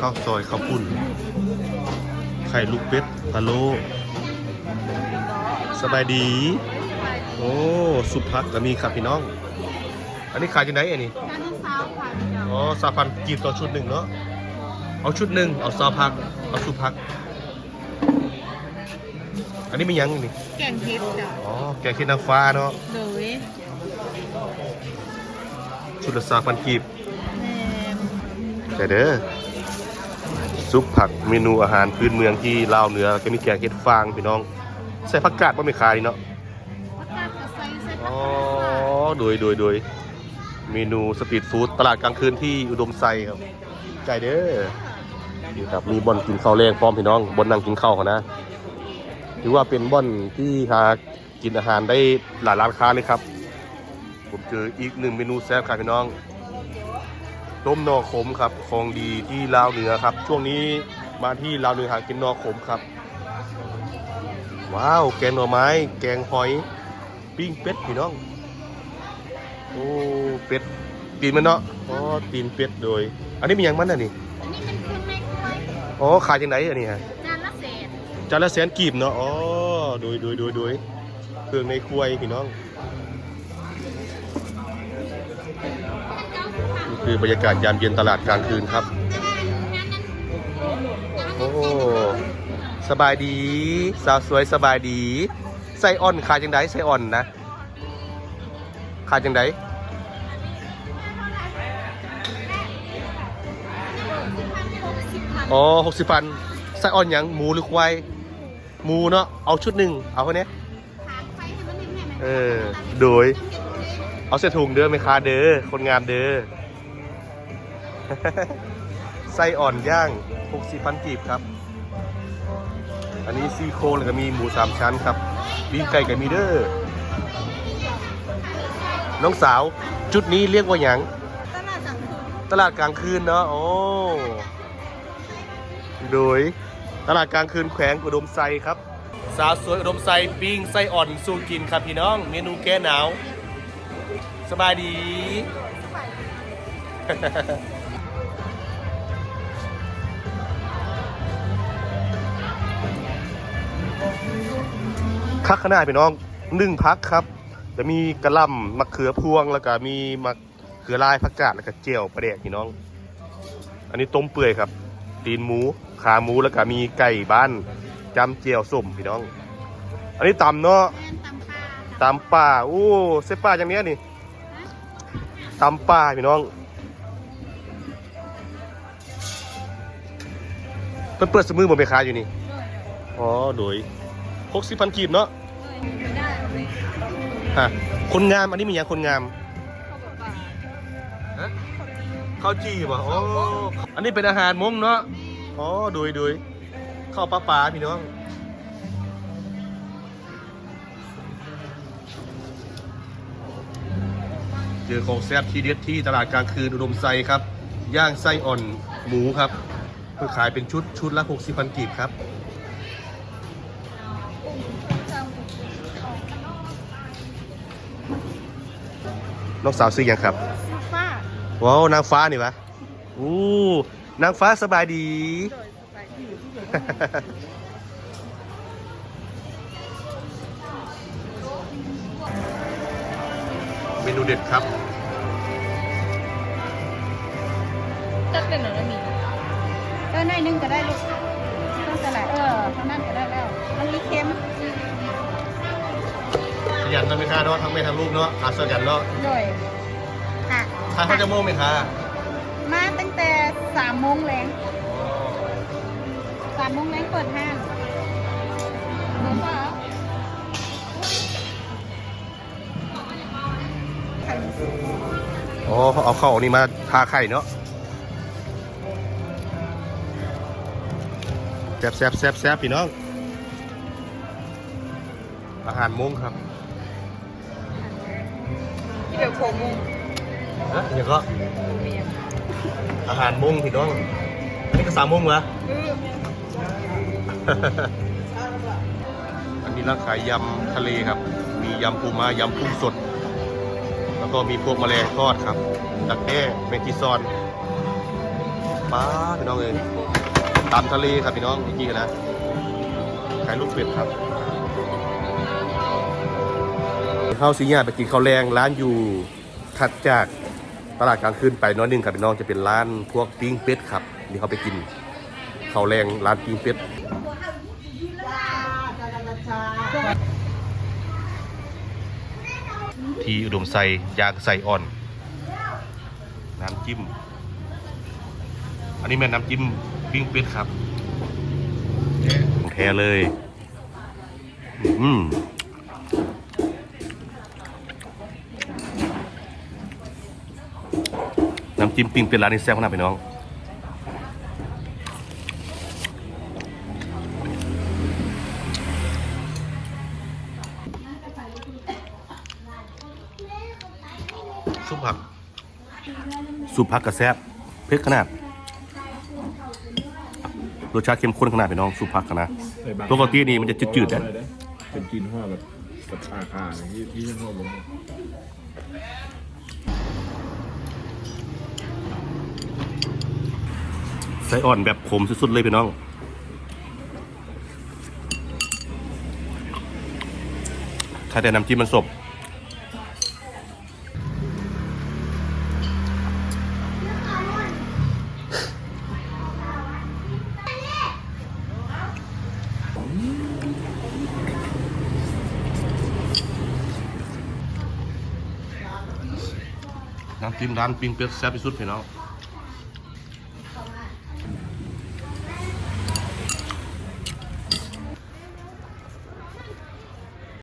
ข้าวซอยข้าวปุ้น ไข่ลูกเป็ดพะโล้สบายดี โอ้สุปพักก็มีครับพี่น้อง อันนี้ขายจังไดอันนี้การที่สาวค่ะเดี๋ยวอ๋อสาพันกีบต่อชุดหนึ่งเนาะเอาชุดหนึ่งเอาซาพัก เอาสุพัก อันนี้มียังนี่แกงเห็ดจ้ะอ๋อแกงเขีดนางฟ้าเนาะโดยชุดละสาพันกีบแม่แต่เด้อ ซุปผักเมนูอาหารพื้นเมืองที่ลาวเหนือก็มีแกงเห็ดฟางพี่น้อง ใส่ผักกาดว่าไม่ขายเนาะผักกาดกระใส่ใส่ผัอ๋กอกาดโดยโดยโดยเมนูสตรีทฟู้ดตลาดกลางคืนที่อุดมไซครับใจเด้อนี่ครับมีบ่อนกินข้าวแรงพร้อมพี่น้องบ่อนนั่งกินข้าวเขานะถือว่าเป็นบ่อนที่หากินอาหารได้หลายร้านค้าเลยครับ ผมเจออีกหนึ่งเมนูแซ่บครับพี่น้อง ต้มนอขมครับของดีที่ลาวเหนือครับ ช่วงนี้มาที่ลาวเหนือหากินนอขมครับ ว้าว แกงหน่อไม้ แกงหอย ปิ้งเป็ดพี่น้องโอ้เป็ดตีนมันเนาะอ๋อตีนเป็ดโดย อันนี้มีอย่างมันอะนี่อันนี้เป็นเครื่องในกล้วยอ๋อขายยังไงอันนี้ฮะจานละเศษจานละแสนกีบเนาะอ๋อโดยโดยโดยโดยเครื่องในครัวพี่น้อง คือบรรยากาศยามเย็นตลาดกลางคืนครับ โอ้สบายดี สาวสวยสบายดี ไส้อ่อนขายจังไดไส้อ่อนนะขายจังไดอ๋อหกสิบพันไส้อ่อนหยังหมูหรือควายหมูเนาะเอาชุดหนึ่งเอาคนนี้เออโดยเอาเสื้อถุงเด้อไหมค้าเด้อคนงามเด้อ ไส้อ่อนย่าง60พันกีบครับ อันนี้ซีโครงแล้วก็มีหมูสามชั้นครับปีไก่กับมีเด้อน้องสาวจุดนี้เรียกว่าหยังตลาดสังคมตลาดกลางคืนเนาะโอ้โดยตลาดกลางคืนแขวงอุดมไซครับ สาวสวยอุดมไซปิ้งไส้อ่อนสู้กินครับพี่น้อง เมนูแก้หนาว สบายดี คักขนาดพี่น้องหนึ่งพักครับ จะมีกระลำมะเขือพวงแล้วก็มีมะเขือลายผักกาดแล้วก็เจียวปลาแดกพี่น้อง อันนี้ต้มเปื่อยครับ ตีนหมูขาหมูแล้วก็มีไก่บ้านจำเจียวส้มพี่น้อง อันนี้ตำเนาะตำปลาตำป่าโอ้เส้นป่าอย่างเนี้ยนี่ตำป่าพี่น้องเปิดเปิดสมือหมดไปขาอยู่นี่ อ๋อโดยหกสิบพันกีบเนาะ ไม่ได้เลยฮะคนงามอันนี้มีอย่างคนงามเข้ากับปลาฮะข้าวจีบ่อ๋ออันนี้เป็นอาหารมงเนาะอ๋อโดยโดยข้าวปลาปลาพี่น้องเจอของแซ่บที่เด็ดที่ตลาดกลางคืนอุดมไซครับ ย่างไส้อ่อนหมูครับเพื่อขายเป็นชุดชุดละ 60พันกีบครับ น้องสาวซื้อยังครับซูฟ้าว้าวนางฟ้านี่วะอู้นางฟ้าสบายดี โดยสบายดีเมนูเด็ดครับ จะเป็นหรือไม่มีเออหน่อยหนึงก็ได้ลูกต้องแต่ละเออเท่านั้นก็ได้แล้ว มันมีเค็มข ยันนะไหมคะเนาะทั้งแม่ทั้งลูกเนาะอาสยันเนาะโดยค่ะทานข้าวจะโม่งไหมคะมาตั้งแต่สามโมงแรงสามโมงแรงเปิดห้างเบอร์ฟ้าไข่มุกอ๋อเขาเอาข้าวนี่มาทาไข่เนาะแซ่บแซ่บแซ่บแซ่บพี่น้อง อาหารมงครับที่เดี๋ยว โคมุงฮะอย่างก็อาหารมงพี่น้องอันนี้ก็สามโมงเหรออันนี้ร้านขายยำทะเลครับ มียำปูม้ายำกุ้งสด แล้วก็มีพวกแมลงทอดครับดักแด้แมงกีซอนป้าพี่น้องเลยตามทะเลครับพี่น้องจริงๆนะขายลูกเป็ดครับ ข้าวสีญาไปกินข้าวแรงร้านอยู่ถัดจากตลาดกลางคืนไปน้อยนึงครับพี่น้องจะเป็นร้านพวกปิ้งเป็ดครับนี่เขาไปกินข้าวแรงร้านปิ้งเป็ดที่อุดมไซยางไซอ่อน น้ำจิ้ม อันนี้แม่น้ำจิ้มปิ้งเป็ดครับของแท้เลย อืม น้ำจิ้มปิ้งเป็ดร้านนี้แซ่บขนาดไปน้องซุปผักซุปผักกระแซบเผ็ดขนาดรสชาติเข้มข้นขนาดพี่น้องซุปผักนะใส่บางปกตินี่มันจะจืดๆนะเป็นกินห่อแบบแบบอาคาอย่างที่ที่ยังห่อลง ไส้อ่อนแบบขมสุดๆเลยพี่น้อง ถ้าแต่น้ำจิ้มมันสบน้ำจิ้มร้านปิ้งเป็ดแซ่บที่สุดพี่น้อง